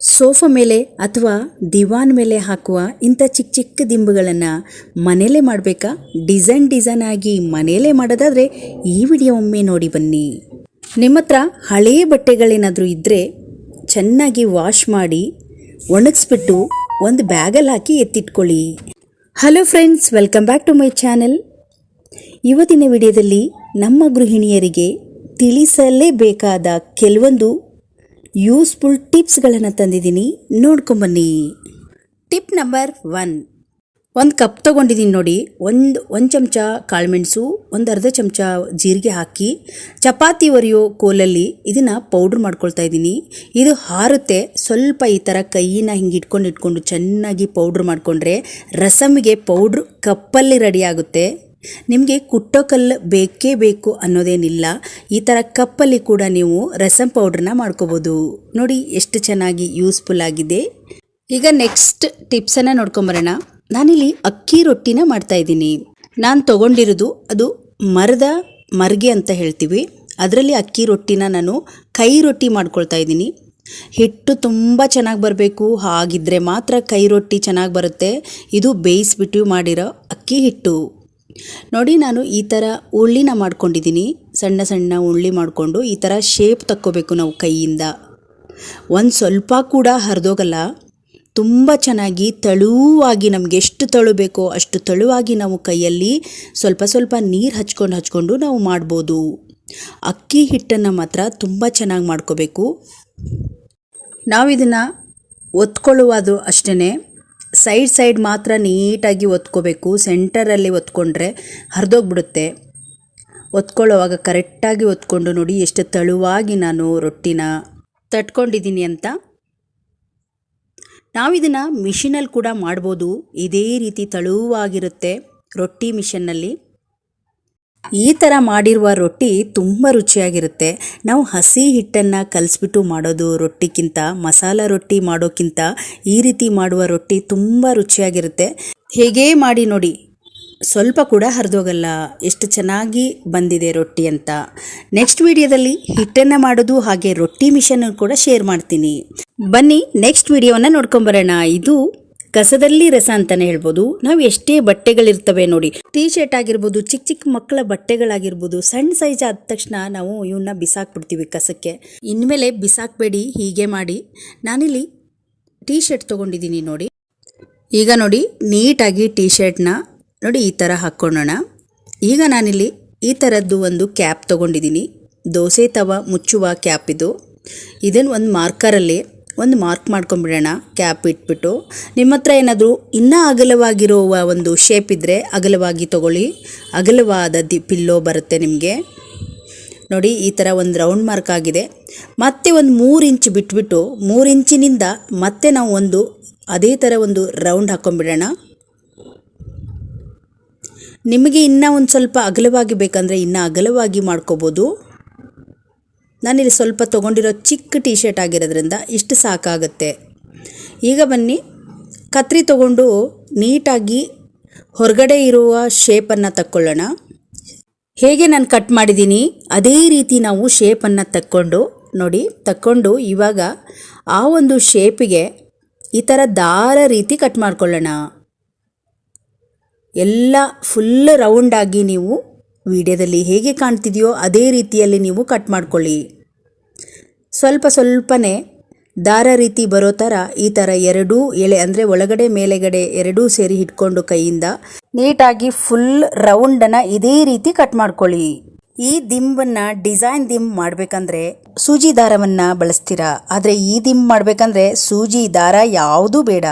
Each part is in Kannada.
ಸೋಫಾ ಮೇಲೆ ಅಥವಾ ದಿವಾನ್ ಮೇಲೆ ಹಾಕುವ ಇಂಥ ಚಿಕ್ಕ ಚಿಕ್ಕ ದಿಂಬುಗಳನ್ನು ಮನೇಲೇ ಮಾಡಬೇಕಾ? ಡಿಸೈನ್ ಡಿಸೈನ್ ಆಗಿ ಮನೇಲೇ ಮಾಡೋದಾದರೆ ಈ ವಿಡಿಯೋ ಒಮ್ಮೆ ನೋಡಿ ಬನ್ನಿ. ನಿಮ್ಮ ಹತ್ರ ಹಳೆಯ ಬಟ್ಟೆಗಳೇನಾದರೂ ಇದ್ದರೆ ಚೆನ್ನಾಗಿ ವಾಶ್ ಮಾಡಿ ಒಣಗಿಸ್ಬಿಟ್ಟು ಒಂದು ಬ್ಯಾಗಲ್ಲಿ ಹಾಕಿ ಎತ್ತಿಟ್ಕೊಳ್ಳಿ. Hello friends, welcome back to my channel. ಇವತ್ತಿನ ವಿಡಿಯೋದಲ್ಲಿ ನಮ್ಮ ಗೃಹಿಣಿಯರಿಗೆ ತಿಳಿಸಲೇಬೇಕಾದ ಕೆಲವೊಂದು ಯೂಸ್ಫುಲ್ ಟಿಪ್ಸ್ಗಳನ್ನು ತಂದಿದ್ದೀನಿ ನೋಡ್ಕೊಂಬನ್ನಿ ಟಿಪ್ ನಂಬರ್ ಒನ್. ಒಂದು ಕಪ್ ತೊಗೊಂಡಿದ್ದೀನಿ ನೋಡಿ, ಒಂದು ಒಂದು ಚಮಚ ಕಾಳುಮೆಣಸು ಒಂದು ಅರ್ಧ ಚಮಚ ಜೀರಿಗೆ ಹಾಕಿ, ಚಪಾತಿ ಒರೆಯೋ ಕೋಲಲ್ಲಿ ಇದನ್ನು ಪೌಡ್ರ್ ಮಾಡ್ಕೊಳ್ತಾ ಇದ್ದೀನಿ. ಇದು ಹಾರುತ್ತೆ, ಸ್ವಲ್ಪ ಈ ಥರ ಕೈಯಿನ ಹಿಂಗೆ ಇಟ್ಕೊಂಡು ಇಟ್ಕೊಂಡು ಚೆನ್ನಾಗಿ ಪೌಡ್ರ್ ಮಾಡಿಕೊಂಡ್ರೆ ರಸಮಿಗೆ ಪೌಡ್ರ್ ಕಪ್ಪಲ್ಲಿ ರೆಡಿ ಆಗುತ್ತೆ. ನಿಮಗೆ ಕುಟ್ಟೋ ಕಲ್ಲು ಬೇಕೇ ಬೇಕು ಅನ್ನೋದೇನಿಲ್ಲ, ಈ ಥರ ಕಪ್ಪಲ್ಲಿ ಕೂಡ ನೀವು ರಸಂ ಪೌಡ್ರನ್ನ ಮಾಡ್ಕೋಬೋದು. ನೋಡಿ ಎಷ್ಟು ಚೆನ್ನಾಗಿ ಯೂಸ್ಫುಲ್ ಆಗಿದೆ. ಈಗ ನೆಕ್ಸ್ಟ್ ಟಿಪ್ಸನ್ನು ನೋಡ್ಕೊಂಬರೋಣ. ನಾನಿಲ್ಲಿ ಅಕ್ಕಿ ರೊಟ್ಟಿನ ಮಾಡ್ತಾ ಇದ್ದೀನಿ. ನಾನು ತೊಗೊಂಡಿರೋದು ಅದು ಮರದ ಮರ್ಗೆ ಅಂತ ಹೇಳ್ತೀವಿ. ಅದರಲ್ಲಿ ಅಕ್ಕಿ ರೊಟ್ಟಿನ ನಾನು ಕೈ ರೊಟ್ಟಿ ಮಾಡ್ಕೊಳ್ತಾ ಇದ್ದೀನಿ. ಹಿಟ್ಟು ತುಂಬ ಚೆನ್ನಾಗಿ ಬರಬೇಕು. ಹಾಗಿದ್ದರೆ ಮಾತ್ರ ಕೈ ರೊಟ್ಟಿ ಚೆನ್ನಾಗಿ ಬರುತ್ತೆ. ಇದು ಬೇಯಿಸ್ಬಿಟ್ಟು ಮಾಡಿರೋ ಅಕ್ಕಿ ಹಿಟ್ಟು. ನೋಡಿ, ನಾನು ಈ ಥರ ಉಳ್ಳಿನ ಮಾಡ್ಕೊಂಡಿದ್ದೀನಿ. ಸಣ್ಣ ಸಣ್ಣ ಉಳ್ಳಿ ಮಾಡಿಕೊಂಡು ಈ ಥರ ಶೇಪ್ ತಕ್ಕೋಬೇಕು ನಾವು ಕೈಯಿಂದ. ಒಂದು ಸ್ವಲ್ಪ ಕೂಡ ಹರಿದೋಗಲ್ಲ. ತುಂಬ ಚೆನ್ನಾಗಿ ತಳುವಾಗಿ ನಮಗೆ ಎಷ್ಟು ತಳು ಬೇಕೋ ಅಷ್ಟು ತಳುವಾಗಿ ನಾವು ಕೈಯಲ್ಲಿ ಸ್ವಲ್ಪ ಸ್ವಲ್ಪ ನೀರು ಹಚ್ಕೊಂಡು ಹಚ್ಕೊಂಡು ನಾವು ಮಾಡ್ಬೋದು. ಅಕ್ಕಿ ಹಿಟ್ಟನ್ನು ಮಾತ್ರ ತುಂಬ ಚೆನ್ನಾಗಿ ಮಾಡ್ಕೋಬೇಕು. ನಾವು ಇದನ್ನು ಒತ್ಕೊಳ್ಳುವುದು ಅಷ್ಟೇ ಸೈಡ್ ಸೈಡ್ ಮಾತ್ರ ನೀಟಾಗಿ ಒತ್ಕೋಬೇಕು. ಸೆಂಟರಲ್ಲಿ ಒತ್ಕೊಂಡ್ರೆ ಹರಿದೋಗ್ಬಿಡುತ್ತೆ. ಒತ್ಕೊಳ್ಳೋವಾಗ ಕರೆಕ್ಟಾಗಿ ಒತ್ಕೊಂಡು ನೋಡಿ ಎಷ್ಟು ತಳುವಾಗಿ ನಾನು ರೊಟ್ಟಿನ ತಟ್ಕೊಂಡಿದ್ದೀನಿ ಅಂತ. ನಾವಿದನ್ನು ಮಿಷಿನಲ್ಲಿ ಕೂಡ ಮಾಡ್ಬೋದು. ಇದೇ ರೀತಿ ತಳುವಾಗಿರುತ್ತೆ ರೊಟ್ಟಿ ಮಿಷನ್ನಲ್ಲಿ ಈ ಥರ ಮಾಡಿರುವ ರೊಟ್ಟಿ ತುಂಬ ರುಚಿಯಾಗಿರುತ್ತೆ. ನಾವು ಹಸಿ ಹಿಟ್ಟನ್ನು ಕಲಿಸ್ಬಿಟ್ಟು ಮಾಡೋದು ರೊಟ್ಟಿಗಿಂತ ಮಸಾಲ ರೊಟ್ಟಿ ಮಾಡೋಕ್ಕಿಂತ ಈ ರೀತಿ ಮಾಡುವ ರೊಟ್ಟಿ ತುಂಬ ರುಚಿಯಾಗಿರುತ್ತೆ. ಹೇಗೇ ಮಾಡಿ ನೋಡಿ, ಸ್ವಲ್ಪ ಕೂಡ ಹರಿದೋಗಲ್ಲ, ಎಷ್ಟು ಚೆನ್ನಾಗಿ ಬಂದಿದೆ ರೊಟ್ಟಿ ಅಂತ. ನೆಕ್ಸ್ಟ್ ವಿಡಿಯೋದಲ್ಲಿ ಹಿಟ್ಟನ್ನು ಮಾಡೋದು ಹಾಗೆ ರೊಟ್ಟಿ ಮಿಷನ್ ಕೂಡ ಶೇರ್ ಮಾಡ್ತೀನಿ. ಬನ್ನಿ, ನೆಕ್ಸ್ಟ್ ವಿಡಿಯೋನ ನೋಡ್ಕೊಂಬರೋಣ. ಇದು ಕಸದಲ್ಲಿ ರಸ ಅಂತಾನೆ ಹೇಳ್ಬೋದು. ನಾವು ಎಷ್ಟೇ ಬಟ್ಟೆಗಳಿರ್ತವೆ ನೋಡಿ ಟೀ ಶರ್ಟ್ ಆಗಿರ್ಬೋದು, ಚಿಕ್ಕ ಚಿಕ್ಕ ಮಕ್ಕಳ ಬಟ್ಟೆಗಳಾಗಿರ್ಬೋದು, ಸಣ್ಣ ಸೈಜ್ ಆದ ತಕ್ಷಣ ನಾವು ಇವನ್ನ ಬಿಸಾಕ್ಬಿಡ್ತೀವಿ ಕಸಕ್ಕೆ. ಇನ್ಮೇಲೆ ಬಿಸಾಕಬೇಡಿ, ಹೀಗೆ ಮಾಡಿ. ನಾನಿಲ್ಲಿ ಟೀ ಶರ್ಟ್ ತೊಗೊಂಡಿದ್ದೀನಿ ನೋಡಿ. ಈಗ ನೋಡಿ, ನೀಟಾಗಿ ಟೀ ಶರ್ಟ್ನ ನೋಡಿ ಈ ಥರ ಹಾಕ್ಕೊಳ್ಳೋಣ. ಈಗ ನಾನಿಲ್ಲಿ ಈ ಥರದ್ದು ಒಂದು ಕ್ಯಾಪ್ ತೊಗೊಂಡಿದ್ದೀನಿ. ದೋಸೆ ತವ ಮುಚ್ಚುವ ಕ್ಯಾಪ್ ಇದು. ಇದನ್ನು ಒಂದು ಮಾರ್ಕರಲ್ಲಿ ಒಂದು ಮಾರ್ಕ್ ಮಾಡ್ಕೊಂಬಿಡೋಣ ಕ್ಯಾಪ್ ಇಟ್ಬಿಟ್ಟು. ನಿಮ್ಮ ಹತ್ರ ಏನಾದರೂ ಇನ್ನೂ ಅಗಲವಾಗಿರುವ ಒಂದು ಶೇಪ್ ಇದ್ದರೆ ಅಗಲವಾಗಿ ತಗೊಳ್ಳಿ. ಅಗಲವಾದ ದಿ ಪಿಲ್ಲೋ ಬರುತ್ತೆ ನಿಮಗೆ. ನೋಡಿ, ಈ ಥರ ಒಂದು ರೌಂಡ್ ಮಾರ್ಕ್ ಆಗಿದೆ. ಮತ್ತೆ ಒಂದು ಮೂರು ಇಂಚ್ ಬಿಟ್ಬಿಟ್ಟು, ಮೂರು ಇಂಚಿನಿಂದ ಮತ್ತೆ ನಾವು ಒಂದು ಅದೇ ಥರ ಒಂದು ರೌಂಡ್ ಹಾಕ್ಕೊಂಬಿಡೋಣ ನಿಮಗೆ ಇನ್ನೂ ಒಂದು ಸ್ವಲ್ಪ ಅಗಲವಾಗಿ ಬೇಕಂದರೆ ಇನ್ನೂ ಅಗಲವಾಗಿ ಮಾಡ್ಕೋಬೋದು. ನಾನಿಲ್ಲಿ ಸ್ವಲ್ಪ ತೊಗೊಂಡಿರೋ ಚಿಕ್ಕ ಟೀ ಶರ್ಟ್ ಆಗಿರೋದ್ರಿಂದ ಇಷ್ಟು ಸಾಕಾಗುತ್ತೆ. ಈಗ ಬನ್ನಿ. ಕತ್ರಿ ತಗೊಂಡು ನೀಟಾಗಿ ಹೊರಗಡೆ ಇರುವ ಶೇಪನ್ನು ತಕ್ಕೊಳ್ಳೋಣ. ಹೇಗೆ ನಾನು ಕಟ್ ಮಾಡಿದ್ದೀನಿ? ಅದೇ ರೀತಿ ನಾವು ಶೇಪನ್ನು ತಕ್ಕೊಂಡು, ನೋಡಿ, ತಕ್ಕೊಂಡು ಇವಾಗ ಆ ಒಂದು ಶೇಪಿಗೆ ಈ ಥರ ದಾರ ರೀತಿ ಕಟ್ ಮಾಡ್ಕೊಳ್ಳೋಣ. ಎಲ್ಲ ಫುಲ್ ರೌಂಡಾಗಿ ನೀವು ವಿಡಿಯೋದಲ್ಲಿ ಹೇಗೆ ಕಾಣ್ತಿದೆಯೋ ಅದೇ ರೀತಿಯಲ್ಲಿ ನೀವು ಕಟ್ ಮಾಡ್ಕೊಳ್ಳಿ. ಸ್ವಲ್ಪ ಸ್ವಲ್ಪನೇ ದಾರ ರೀತಿ ಬರೋ ಥರ ಈ ಥರ ಎರಡೂ ಎಳೆ ಅಂದರೆ ಒಳಗಡೆ ಮೇಲೆಗಡೆ ಎರಡೂ ಸೇರಿ ಹಿಡ್ಕೊಂಡು ಕೈಯಿಂದ ನೀಟಾಗಿ ಫುಲ್ ರೌಂಡನ್ನು ಇದೇ ರೀತಿ ಕಟ್ ಮಾಡ್ಕೊಳ್ಳಿ. ಈ ದಿಂಬನ್ನು ಡಿಸೈನ್ ದಿಂಬ್ ಮಾಡಬೇಕಂದ್ರೆ ಸೂಜಿ ದಾರವನ್ನು ಬಳಸ್ತೀರಾ? ಆದರೆ ಈ ದಿಂಬ್ ಮಾಡಬೇಕಂದ್ರೆ ಸೂಜಿ ದಾರ ಯಾವುದೂ ಬೇಡ.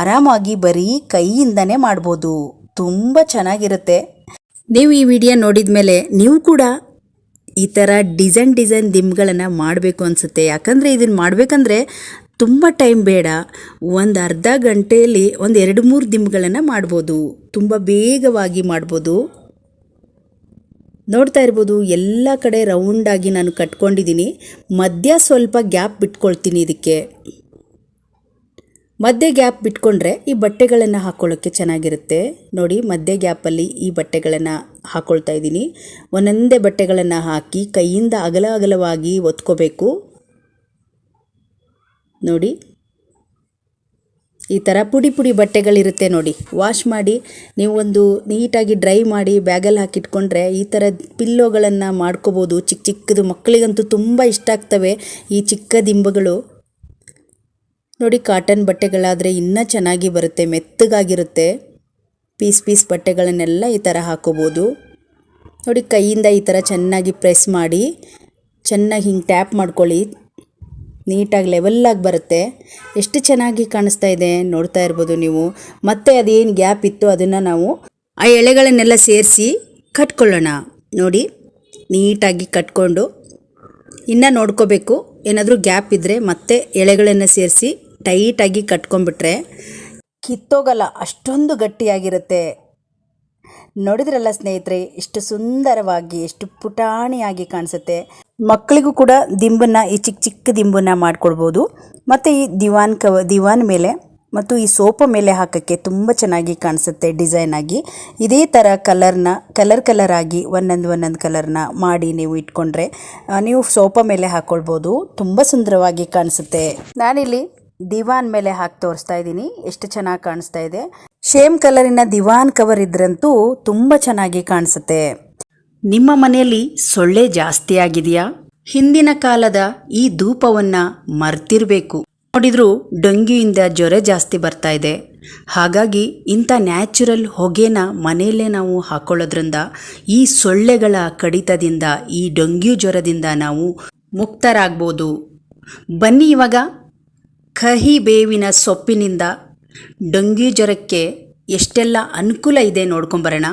ಆರಾಮಾಗಿ ಬರೀ ಕೈಯಿಂದನೇ ಮಾಡ್ಬೋದು. ತುಂಬ ಚೆನ್ನಾಗಿರುತ್ತೆ. ನೀವು ಈ ವಿಡಿಯೋ ನೋಡಿದ ಮೇಲೆ ನೀವು ಕೂಡ ಈ ಥರ ಡಿಸೈನ್ ಡಿಸೈನ್ ದಿಂಬ್ಗಳನ್ನು ಮಾಡಬೇಕು ಅನಿಸುತ್ತೆ. ಯಾಕಂದರೆ ಇದನ್ನು ಮಾಡಬೇಕಂದ್ರೆ ತುಂಬ ಟೈಮ್ ಬೇಡ. ಒಂದು ಅರ್ಧ ಗಂಟೆಯಲ್ಲಿ ಒಂದು ಎರಡು ಮೂರು ದಿಮ್ಗಳನ್ನು ಮಾಡ್ಬೋದು. ತುಂಬ ಬೇಗವಾಗಿ ಮಾಡ್ಬೋದು. ನೋಡ್ತಾ ಇರ್ಬೋದು, ಎಲ್ಲ ಕಡೆ ರೌಂಡಾಗಿ ನಾನು ಕಟ್ಕೊಂಡಿದ್ದೀನಿ. ಮಧ್ಯ ಸ್ವಲ್ಪ ಗ್ಯಾಪ್ ಬಿಟ್ಕೊಳ್ತೀನಿ ಇದಕ್ಕೆ. ಮಧ್ಯೆ ಗ್ಯಾಪ್ ಬಿಟ್ಕೊಂಡ್ರೆ ಈ ಬಟ್ಟೆಗಳನ್ನು ಹಾಕ್ಕೊಳ್ಳೋಕ್ಕೆ ಚೆನ್ನಾಗಿರುತ್ತೆ. ನೋಡಿ, ಮಧ್ಯೆ ಗ್ಯಾಪಲ್ಲಿ ಈ ಬಟ್ಟೆಗಳನ್ನು ಹಾಕ್ಕೊಳ್ತಾ ಇದ್ದೀನಿ. ಒಂದೊಂದೇ ಬಟ್ಟೆಗಳನ್ನು ಹಾಕಿ ಕೈಯಿಂದ ಅಗಲ ಅಗಲವಾಗಿ ಒತ್ಕೋಬೇಕು. ನೋಡಿ, ಈ ಥರ ಪುಡಿ ಪುಡಿ ಬಟ್ಟೆಗಳಿರುತ್ತೆ ನೋಡಿ. ವಾಶ್ ಮಾಡಿ, ನೀವು ಒಂದು ನೀಟಾಗಿ ಡ್ರೈ ಮಾಡಿ ಬ್ಯಾಗಲ್ಲಿ ಹಾಕಿಟ್ಕೊಂಡ್ರೆ ಈ ಥರ ಪಿಲ್ಲೋಗಳನ್ನು ಮಾಡ್ಕೋಬೋದು. ಚಿಕ್ಕ ಚಿಕ್ಕದು ಮಕ್ಕಳಿಗಂತೂ ತುಂಬ ಇಷ್ಟ ಆಗ್ತವೆ. ಈ ಚಿಕ್ಕ ದಿಂಬುಗಳು ನೋಡಿ ಕಾಟನ್ ಬಟ್ಟೆಗಳಾದರೆ ಇನ್ನೂ ಚೆನ್ನಾಗಿ ಬರುತ್ತೆ, ಮೆತ್ತಗಾಗಿರುತ್ತೆ. ಪೀಸ್ ಪೀಸ್ ಬಟ್ಟೆಗಳನ್ನೆಲ್ಲ ಈ ಥರ ಹಾಕೋಬೋದು. ನೋಡಿ ಕೈಯಿಂದ ಈ ಥರ ಚೆನ್ನಾಗಿ ಪ್ರೆಸ್ ಮಾಡಿ, ಚೆನ್ನಾಗಿ ಹಿಂಗೆ ಟ್ಯಾಪ್ ಮಾಡ್ಕೊಳ್ಳಿ. ನೀಟಾಗಿ ಲೆವೆಲ್ಲಾಗಿ ಬರುತ್ತೆ. ಎಷ್ಟು ಚೆನ್ನಾಗಿ ಕಾಣಿಸ್ತಾ ಇದೆ ನೋಡ್ತಾ ಇರ್ಬೋದು ನೀವು. ಮತ್ತೆ ಅದೇನು ಗ್ಯಾಪ್ ಇತ್ತು ಅದನ್ನು ನಾವು ಆ ಎಳೆಗಳನ್ನೆಲ್ಲ ಸೇರಿಸಿ ಕಟ್ಕೊಳ್ಳೋಣ. ನೋಡಿ, ನೀಟಾಗಿ ಕಟ್ಕೊಂಡು. ಇನ್ನೂ ನೋಡ್ಕೋಬೇಕು, ಏನಾದರೂ ಗ್ಯಾಪ್ ಇದ್ದರೆ ಮತ್ತೆ ಎಳೆಗಳನ್ನು ಸೇರಿಸಿ ಟೈಟಾಗಿ ಕಟ್ಕೊಂಡ್ಬಿಟ್ರೆ ಕಿತ್ತೋಗಲ್ಲ, ಅಷ್ಟೊಂದು ಗಟ್ಟಿಯಾಗಿರುತ್ತೆ. ನೋಡಿದ್ರಲ್ಲ ಸ್ನೇಹಿತರೆ, ಎಷ್ಟು ಸುಂದರವಾಗಿ, ಎಷ್ಟು ಪುಟಾಣಿಯಾಗಿ ಕಾಣಿಸುತ್ತೆ. ಮಕ್ಕಳಿಗೂ ಕೂಡ ದಿಂಬನ್ನು, ಈ ಚಿಕ್ಕ ಚಿಕ್ಕ ದಿಂಬನ್ನು ಮಾಡಿಕೊಡ್ಬೋದು. ಮತ್ತು ಈ ದಿವಾನ್ ಕವ, ದಿವಾನ್ ಮೇಲೆ ಮತ್ತು ಈ ಸೋಪ ಮೇಲೆ ಹಾಕೋಕ್ಕೆ ತುಂಬ ಚೆನ್ನಾಗಿ ಕಾಣಿಸುತ್ತೆ ಡಿಸೈನ್ ಆಗಿ. ಇದೇ ಥರ ಕಲರ್ನ, ಕಲರ್ ಕಲರ್ ಆಗಿ, ಒಂದೊಂದು ಒಂದೊಂದು ಕಲರ್ನ ಮಾಡಿ ನೀವು ಇಟ್ಕೊಂಡ್ರೆ ನೀವು ಸೋಪ ಮೇಲೆ ಹಾಕ್ಕೊಳ್ಬೋದು ತುಂಬ ಸುಂದರವಾಗಿ ಕಾಣಿಸುತ್ತೆ. ನಾನಿಲ್ಲಿ ದಿವಾನ್ ಮೇಲೆ ಹಾಕಿ ತೋರಿಸ್ತಾ ಇದ್ದೀನಿ. ಎಷ್ಟು ಚೆನ್ನಾಗಿ ಕಾಣಿಸ್ತಾ ಇದೆ. ಶೇಮ್ ಕಲರಿನ ದಿವಾನ್ ಕವರ್ ಇದ್ರಂತೂ ತುಂಬ ಚೆನ್ನಾಗಿ ಕಾಣಿಸುತ್ತೆ. ನಿಮ್ಮ ಮನೆಯಲ್ಲಿ ಸೊಳ್ಳೆ ಜಾಸ್ತಿ ಆಗಿದೆಯಾ? ಹಿಂದಿನ ಕಾಲದ ಈ ಧೂಪವನ್ನ ಮರ್ತಿರ್ಬೇಕು. ನೋಡಿದ್ರು ಡೊಂಗಿಯಿಂದ ಜ್ವರ ಜಾಸ್ತಿ ಬರ್ತಾ ಇದೆ. ಹಾಗಾಗಿ ಇಂಥ ನ್ಯಾಚುರಲ್ ಹೊಗೆನ ಮನೆಯಲ್ಲೇ ನಾವು ಹಾಕೊಳ್ಳೋದ್ರಿಂದ ಈ ಸೊಳ್ಳೆಗಳ ಕಡಿತದಿಂದ, ಈ ಡೊಂಗ್ಯೂ ಜ್ವರದಿಂದ ನಾವು ಮುಕ್ತರಾಗ್ಬೋದು. ಬನ್ನಿ ಇವಾಗ. ಕಹಿ ಬೇವಿನ ಸೊಪ್ಪಿನಿಂದ ಡೊಂಗಿ ಜ್ವರಕ್ಕೆ ಎಷ್ಟೆಲ್ಲ ಅನುಕೂಲ ಇದೆ ನೋಡ್ಕೊಂಬರೋಣ.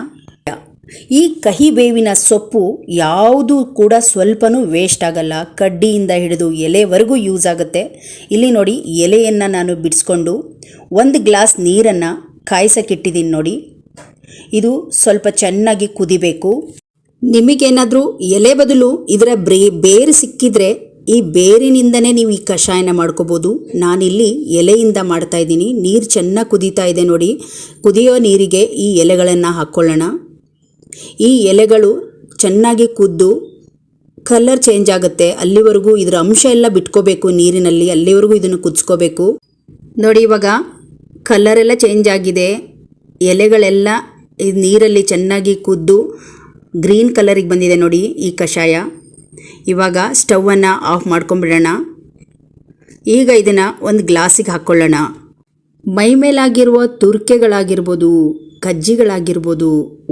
ಈ ಕಹಿ ಬೇವಿನ ಸೊಪ್ಪು ಯಾವುದು ಕೂಡ ಸ್ವಲ್ಪನೂ ವೇಸ್ಟ್ ಆಗಲ್ಲ. ಕಡ್ಡಿಯಿಂದ ಹಿಡಿದು ಎಲೆವರೆಗೂ ಯೂಸ್ ಆಗುತ್ತೆ. ಇಲ್ಲಿ ನೋಡಿ ಎಲೆಯನ್ನು ನಾನು ಬಿಡಿಸ್ಕೊಂಡು ಒಂದು ಗ್ಲಾಸ್ ನೀರನ್ನು ಕಾಯಿಸಕ್ಕಿಟ್ಟಿದ್ದೀನಿ ನೋಡಿ. ಇದು ಸ್ವಲ್ಪ ಚೆನ್ನಾಗಿ ಕುದಿಬೇಕು. ನಿಮಗೇನಾದರೂ ಎಲೆ ಬದಲು ಇದರ ಬ್ರೇ ಬೇರು ಸಿಕ್ಕಿದ್ರೆ ಈ ಬೇರಿನಿಂದನೇ ನೀವು ಈ ಕಷಾಯನ ಮಾಡ್ಕೋಬೋದು. ನಾನಿಲ್ಲಿ ಎಲೆಯಿಂದ ಮಾಡ್ತಾ ಇದ್ದೀನಿ. ನೀರು ಚೆನ್ನಾಗಿ ಕುದೀತಾ ಇದೆ ನೋಡಿ. ಕುದಿಯೋ ನೀರಿಗೆ ಈ ಎಲೆಗಳನ್ನು ಹಾಕ್ಕೊಳ್ಳೋಣ. ಈ ಎಲೆಗಳು ಚೆನ್ನಾಗಿ ಕುದ್ದು ಕಲರ್ ಚೇಂಜ್ ಆಗುತ್ತೆ. ಅಲ್ಲಿವರೆಗೂ ಇದರ ಅಂಶ ಎಲ್ಲ ಬಿಟ್ಕೋಬೇಕು ನೀರಿನಲ್ಲಿ. ಅಲ್ಲಿವರೆಗೂ ಇದನ್ನು ಕುದಿಸ್ಕೋಬೇಕು. ನೋಡಿ ಇವಾಗ ಕಲರೆಲ್ಲ ಚೇಂಜ್ ಆಗಿದೆ. ಎಲೆಗಳೆಲ್ಲ ನೀರಲ್ಲಿ ಚೆನ್ನಾಗಿ ಕುದ್ದು ಗ್ರೀನ್ ಕಲರಿಗೆ ಬಂದಿದೆ ನೋಡಿ ಈ ಕಷಾಯ. ಇವಾಗ ಸ್ಟವನ್ನು ಆಫ್ ಮಾಡ್ಕೊಂಬಿಡೋಣ ಈಗ ಇದನ್ನು ಒಂದು ಗ್ಲಾಸಿಗೆ ಹಾಕ್ಕೊಳ್ಳೋಣ. ಮೈ ಮೇಲಾಗಿರುವ ತುರ್ಕೆಗಳಾಗಿರ್ಬೋದು, ಕಜ್ಜಿಗಳಾಗಿರ್ಬೋದು,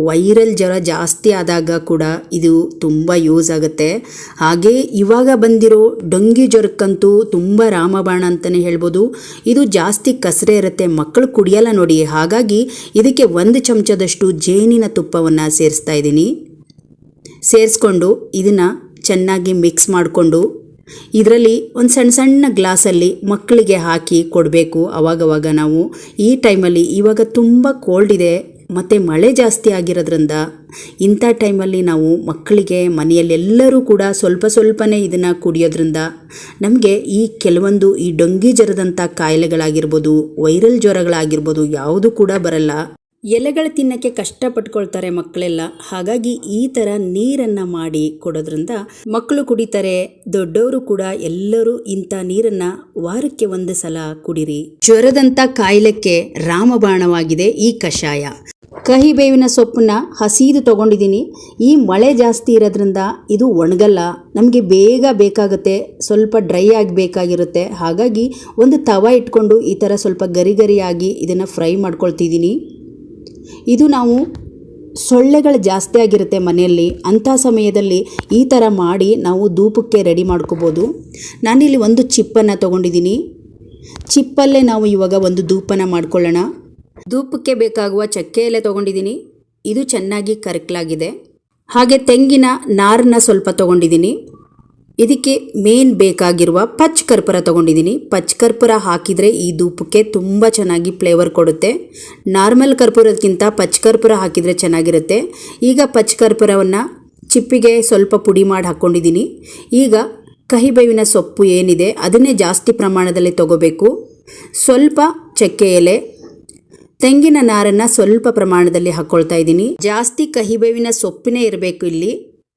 ವೈರಲ್ ಜ್ವರ ಜಾಸ್ತಿ ಆದಾಗ ಕೂಡ ಇದು ತುಂಬ ಯೂಸ್ ಆಗುತ್ತೆ. ಹಾಗೆ ಇವಾಗ ಬಂದಿರೋ ಡೊಂಗಿ ಜ್ವರಕ್ಕಂತೂ ತುಂಬ ರಾಮಬಾಣ ಅಂತಲೇ ಹೇಳ್ಬೋದು. ಇದು ಜಾಸ್ತಿ ಕಸರೆ ಇರುತ್ತೆ ಮಕ್ಕಳು ಕುಡಿಯಲ್ಲ ನೋಡಿ. ಹಾಗಾಗಿ ಇದಕ್ಕೆ ಒಂದು ಚಮಚದಷ್ಟು ಜೇನಿನ ತುಪ್ಪವನ್ನು ಸೇರಿಸ್ತಾ ಇದ್ದೀನಿ. ಸೇರಿಸ್ಕೊಂಡು ಇದನ್ನು ಚೆನ್ನಾಗಿ ಮಿಕ್ಸ್ ಮಾಡಿಕೊಂಡು ಇದರಲ್ಲಿ ಒಂದು ಸಣ್ಣ ಸಣ್ಣ ಗ್ಲಾಸಲ್ಲಿ ಮಕ್ಕಳಿಗೆ ಹಾಕಿ ಕೊಡಬೇಕು. ಅವಾಗವಾಗ ನಾವು ಈ ಟೈಮಲ್ಲಿ ಇವಾಗ ತುಂಬ ಕೋಲ್ಡ್ ಇದೆ, ಮತ್ತು ಮಳೆ ಜಾಸ್ತಿ ಆಗಿರೋದ್ರಿಂದ ಇಂಥ ಟೈಮಲ್ಲಿ ನಾವು ಮಕ್ಕಳಿಗೆ ಮನೆಯಲ್ಲೆಲ್ಲರೂ ಕೂಡ ಸ್ವಲ್ಪ ಸ್ವಲ್ಪನೇ ಇದನ್ನು ಕುಡಿಯೋದ್ರಿಂದ ನಮಗೆ ಈ ಕೆಲವೊಂದು ಈ ಡೊಂಗಿ ಜ್ವರದಂಥ ಕಾಯಿಲೆಗಳಾಗಿರ್ಬೋದು, ವೈರಲ್ ಜ್ವರಗಳಾಗಿರ್ಬೋದು ಯಾವುದು ಕೂಡ ಬರಲ್ಲ. ಎಲೆಗಳು ತಿನ್ನಕ್ಕೆ ಕಷ್ಟ ಪಟ್ಕೊಳ್ತಾರೆ ಮಕ್ಕಳೆಲ್ಲ. ಹಾಗಾಗಿ ಈ ಥರ ನೀರನ್ನು ಮಾಡಿ ಕೊಡೋದ್ರಿಂದ ಮಕ್ಕಳು ಕುಡಿತಾರೆ, ದೊಡ್ಡವರು ಕೂಡ ಎಲ್ಲರೂ ಇಂಥ ನೀರನ್ನು ವಾರಕ್ಕೆ ಒಂದು ಸಲ ಕುಡಿರಿ. ಜ್ವರದಂಥ ಕಾಯಿಲೆಕ್ಕೆ ರಾಮಬಾಣವಾಗಿದೆ ಈ ಕಷಾಯ. ಕಹಿ ಬೇವಿನ ಸೊಪ್ಪನ್ನ ಹಸಿದು ತಗೊಂಡಿದ್ದೀನಿ. ಈ ಮಳೆ ಜಾಸ್ತಿ ಇರೋದ್ರಿಂದ ಇದು ಒಣಗಲ್ಲ. ನಮಗೆ ಬೇಗ ಬೇಕಾಗುತ್ತೆ, ಸ್ವಲ್ಪ ಡ್ರೈ ಆಗಿ ಬೇಕಾಗಿರುತ್ತೆ. ಹಾಗಾಗಿ ಒಂದು ತವ ಇಟ್ಕೊಂಡು ಈ ಥರ ಸ್ವಲ್ಪ ಗರಿ ಗರಿಯಾಗಿ ಇದನ್ನು ಫ್ರೈ ಮಾಡ್ಕೊಳ್ತಿದ್ದೀನಿ. ಇದು ನಾವು ಸೊಳ್ಳೆಗಳು ಜಾಸ್ತಿ ಆಗಿರುತ್ತೆ ಮನೆಯಲ್ಲಿ, ಅಂಥ ಸಮಯದಲ್ಲಿ ಈ ಥರ ಮಾಡಿ ನಾವು ಧೂಪಕ್ಕೆ ರೆಡಿ ಮಾಡ್ಕೋಬೋದು. ನಾನಿಲ್ಲಿ ಒಂದು ಚಿಪ್ಪನ್ನು ತೊಗೊಂಡಿದ್ದೀನಿ. ಚಿಪ್ಪಲ್ಲೇ ನಾವು ಇವಾಗ ಒಂದು ಧೂಪನ ಮಾಡ್ಕೊಳ್ಳೋಣ. ಧೂಪಕ್ಕೆ ಬೇಕಾಗುವ ಚಕ್ಕೆ ಎಲೆ ತೊಗೊಂಡಿದ್ದೀನಿ. ಇದು ಚೆನ್ನಾಗಿ ಕರಕಲಾಗಿದೆ. ಹಾಗೆ ತೆಂಗಿನ ನಾರನ್ನ ಸ್ವಲ್ಪ ತೊಗೊಂಡಿದ್ದೀನಿ. ಇದಕ್ಕೆ ಮೇನ್ ಬೇಕಾಗಿರುವ ಪಚ್ ಕರ್ಪೂರ ತೊಗೊಂಡಿದ್ದೀನಿ. ಪಚ್ ಕರ್ಪೂರ ಹಾಕಿದರೆ ಈ ಧೂಪಕ್ಕೆ ತುಂಬ ಚೆನ್ನಾಗಿ ಫ್ಲೇವರ್ ಕೊಡುತ್ತೆ. ನಾರ್ಮಲ್ ಕರ್ಪೂರಕ್ಕಿಂತ ಪಚ್ ಕರ್ಪೂರ ಹಾಕಿದರೆ ಚೆನ್ನಾಗಿರುತ್ತೆ. ಈಗ ಪಚ್ ಕರ್ಪೂರವನ್ನು ಚಿಪ್ಪಿಗೆ ಸ್ವಲ್ಪ ಪುಡಿ ಮಾಡಿ ಹಾಕ್ಕೊಂಡಿದ್ದೀನಿ ಈಗ ಕಹಿಬೇವಿನ ಸೊಪ್ಪು ಏನಿದೆ ಅದನ್ನೇ ಜಾಸ್ತಿ ಪ್ರಮಾಣದಲ್ಲಿ ತಗೋಬೇಕು. ಸ್ವಲ್ಪ ಚಕ್ಕೆ ಎಲೆ, ತೆಂಗಿನ ನಾರನ್ನು ಸ್ವಲ್ಪ ಪ್ರಮಾಣದಲ್ಲಿ ಹಾಕ್ಕೊಳ್ತಾ ಇದ್ದೀನಿ. ಜಾಸ್ತಿ ಕಹಿಬೇವಿನ ಸೊಪ್ಪಿನೇ ಇರಬೇಕು ಇಲ್ಲಿ.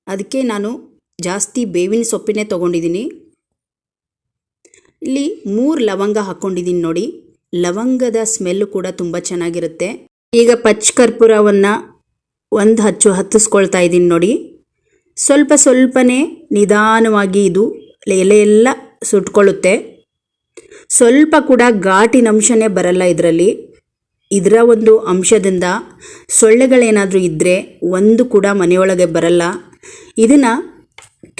ಅದಕ್ಕೆ ನಾನು ಜಾಸ್ತಿ ಬೇವಿನ ಸೊಪ್ಪಿನೇ ತೊಗೊಂಡಿದ್ದೀನಿ. ಇಲ್ಲಿ ಮೂರು ಲವಂಗ ಹಾಕ್ಕೊಂಡಿದ್ದೀನಿ ನೋಡಿ. ಲವಂಗದ ಸ್ಮೆಲ್ಲು ಕೂಡ ತುಂಬ ಚೆನ್ನಾಗಿರುತ್ತೆ. ಈಗ ಪಚ್ಚ ಕರ್ಪೂರವನ್ನು ಒಂದು ಹಚ್ಚು ಹತ್ತಿಸ್ಕೊಳ್ತಾ ಇದ್ದೀನಿ ನೋಡಿ. ಸ್ವಲ್ಪ ಸ್ವಲ್ಪನೇ ನಿಧಾನವಾಗಿ ಇದು ಎಲೆ ಎಲ್ಲ ಸುಟ್ಕೊಳ್ಳುತ್ತೆ. ಸ್ವಲ್ಪ ಕೂಡ ಘಾಟಿನ ಅಂಶನೇ ಬರಲ್ಲ ಇದರಲ್ಲಿ. ಇದರ ಒಂದು ಅಂಶದಿಂದ ಸೊಳ್ಳೆಗಳೇನಾದರೂ ಇದ್ದರೆ ಒಂದು ಕೂಡ ಮನೆಯೊಳಗೆ ಬರಲ್ಲ. ಇದನ್ನು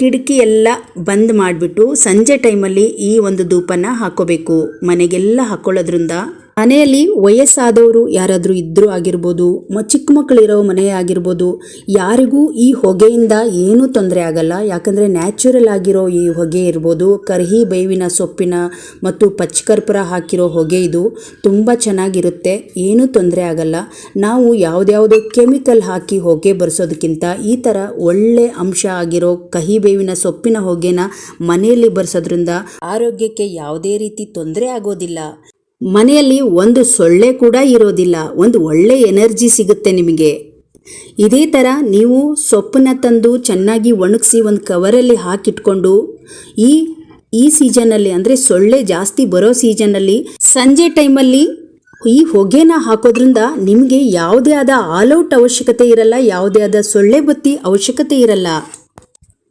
ಕಿಟಕಿ ಎಲ್ಲ ಬಂದ್ ಮಾಡಿಬಿಟ್ಟು ಸಂಜೆ ಟೈಮಲ್ಲಿ ಈ ಒಂದು ಧೂಪನ ಹಾಕೋಬೇಕು. ಮನೆಗೆಲ್ಲ ಹಾಕೊಳ್ಳೋದ್ರಿಂದ ಮನೆಯಲ್ಲಿ ವಯಸ್ಸಾದವರು ಯಾರಾದರೂ ಇದ್ದರೂ ಆಗಿರ್ಬೋದು, ಮ ಚಿಕ್ಕ ಮಕ್ಕಳಿರೋ ಮನೆ ಆಗಿರ್ಬೋದು, ಯಾರಿಗೂ ಈ ಹೊಗೆಯಿಂದ ಏನೂ ತೊಂದರೆ ಆಗಲ್ಲ. ಯಾಕಂದರೆ ನ್ಯಾಚುರಲ್ ಆಗಿರೋ ಈ ಹೊಗೆ ಇರ್ಬೋದು, ಕರ್ಹಿ ಬೇವಿನ ಸೊಪ್ಪಿನ ಮತ್ತು ಪಚ್ಚಕರ್ಪೂರ ಹಾಕಿರೋ ಹೊಗೆ ಇದು ತುಂಬ ಚೆನ್ನಾಗಿರುತ್ತೆ, ಏನೂ ತೊಂದರೆ ಆಗಲ್ಲ. ನಾವು ಯಾವುದ್ಯಾವುದೋ ಕೆಮಿಕಲ್ ಹಾಕಿ ಹೊಗೆ ಬರ್ಸೋದಕ್ಕಿಂತ ಈ ಥರ ಒಳ್ಳೆ ಅಂಶ ಆಗಿರೋ ಕಹಿ ಬೇವಿನ ಸೊಪ್ಪಿನ ಹೊಗೆನ ಮನೆಯಲ್ಲಿ ಬರ್ಸೋದ್ರಿಂದ ಆರೋಗ್ಯಕ್ಕೆ ಯಾವುದೇ ರೀತಿ ತೊಂದರೆ ಆಗೋದಿಲ್ಲ. ಮನೆಯಲ್ಲಿ ಒಂದು ಸೊಳ್ಳೆ ಕೂಡ ಇರೋದಿಲ್ಲ, ಒಂದು ಒಳ್ಳೆ ಎನರ್ಜಿ ಸಿಗುತ್ತೆ ನಿಮಗೆ. ಇದೇ ಥರ ನೀವು ಸೊಪ್ಪನ್ನ ತಂದು ಚೆನ್ನಾಗಿ ಒಣಗಿಸಿ ಒಂದು ಕವರಲ್ಲಿ ಹಾಕಿಟ್ಕೊಂಡು, ಈ ಈ ಸೀಸನಲ್ಲಿ ಅಂದರೆ ಸೊಳ್ಳೆ ಜಾಸ್ತಿ ಬರೋ ಸೀಸನಲ್ಲಿ ಸಂಜೆ ಟೈಮಲ್ಲಿ ಈ ಹೊಗೆನ ಹಾಕೋದ್ರಿಂದ ನಿಮಗೆ ಯಾವುದೇ ಆದ ಆಲ್ಔಟ್ ಅವಶ್ಯಕತೆ ಇರಲ್ಲ, ಯಾವುದೇ ಆದ ಸೊಳ್ಳೆ ಬತ್ತಿ ಅವಶ್ಯಕತೆ ಇರಲ್ಲ.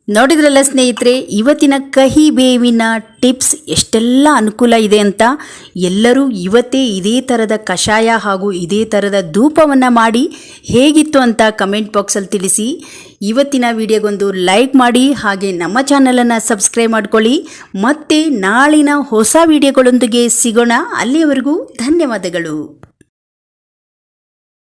ನೋಡಿದ್ರಲ್ಲ ಸ್ನೇಹಿತರೆ, ಇವತ್ತಿನ ಕಹಿ ಬೇವಿನ ಟಿಪ್ಸ್ ಎಷ್ಟೆಲ್ಲ ಅನುಕೂಲ ಇದೆ ಅಂತ ಎಲ್ಲರೂ ಇವತ್ತೇ ಇದೇ ಥರದ ಕಷಾಯ ಹಾಗೂ ಇದೇ ಥರದ ಧೂಪವನ್ನು ಮಾಡಿ ಹೇಗಿತ್ತು ಅಂತ ಕಮೆಂಟ್ ಬಾಕ್ಸಲ್ಲಿ ತಿಳಿಸಿ. ಇವತ್ತಿನ ವಿಡಿಯೋಗೊಂದು ಲೈಕ್ ಮಾಡಿ ಹಾಗೆ ನಮ್ಮ ಚಾನಲನ್ನು ಸಬ್ಸ್ಕ್ರೈಬ್ ಮಾಡ್ಕೊಳ್ಳಿ. ಮತ್ತು ನಾಳಿನ ಹೊಸ ವಿಡಿಯೋಗಳೊಂದಿಗೆ ಸಿಗೋಣ. ಅಲ್ಲಿಯವರೆಗೂ ಧನ್ಯವಾದಗಳು.